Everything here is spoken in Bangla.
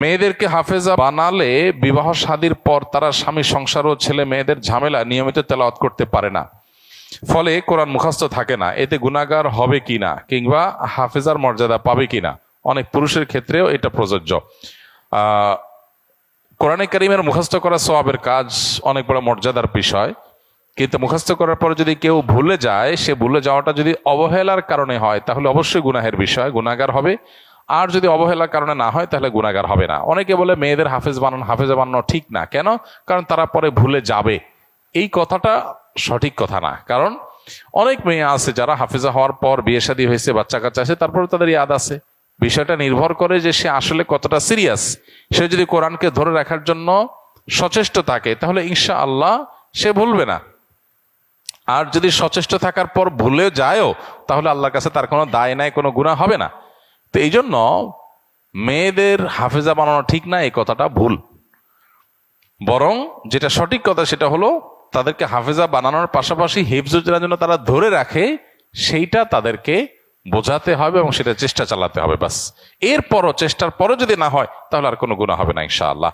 মেয়েদেরকে হাফেজা বানালে বিবাহ শাদীর পর তারা স্বামী, সংসার ও ছেলে মেয়েদের ঝামেলা নিয়মিত তেলাওয়াত করতে পারে না। ফলে কোরআন মুখস্থ থাকে না। এতে গুণাগার হবে কিনা কিংবা হাফেজার মর্যাদা পাবে কিনা অনেক পুরুষের ক্ষেত্রেও এটা প্রযোজ্য। কোরআনে কারিমের মুখস্থ করা সওয়াবের কাজ অনেক বড় মর্যাদার বিষয়। কিন্তু মুখস্থ করার পর যদি কেউ ভুলে যায়, সে ভুলে যাওয়াটা যদি অবহেলার কারণে হয়, তাহলে অবশ্যই গুনাহের বিষয় গুণাগার হবে। আর যদি অবহেলার কারণে না হয়, তাহলে গুণাগার হবে না। অনেকে বলে, মেয়েদের হাফেজ বানানো, হাফেজা বানানো ঠিক না। কেন? কারণ তারা পরে ভুলে যাবে। এই কথাটা সঠিক কথা না। কারণ অনেক মেয়ে আছে যারা হাফেজা হওয়ার পর বিয়ে শাদী হয়েছে, বাচ্চা কাচ্চা আছে তারপরে তাদের ইয়াদ আছে। বিষয়টা নির্ভর করে যে সে আসলে কতটা সিরিয়াস। সে যদি কোরআনকে ধরে রাখার জন্য সচেষ্ট থাকে, তাহলে ইনশা আল্লাহ সে ভুলবে না। আর যদি সচেষ্ট থাকার পর ভুলে যায়ও, তাহলে আল্লাহর কাছে তার কোনো দায় নাই, কোনো গুণা হবে না। তো এই জন্য মেয়েদের হাফেজা বানানো ঠিক না, এই কথাটা ভুল। বরং যেটা সঠিক কথা সেটা হলো, তাদেরকে হাফেজা বানানোর পাশাপাশি হেফজুজরা জন্য তারা ধরে রাখে, সেইটা তাদেরকে বোঝাতে হবে এবং সেটা চেষ্টা চালাতে হবে বাস এরপরও, চেষ্টার পরও যদি না হয়, তাহলে আর কোনো গুণা হবে না, ইনশাআল্লাহ।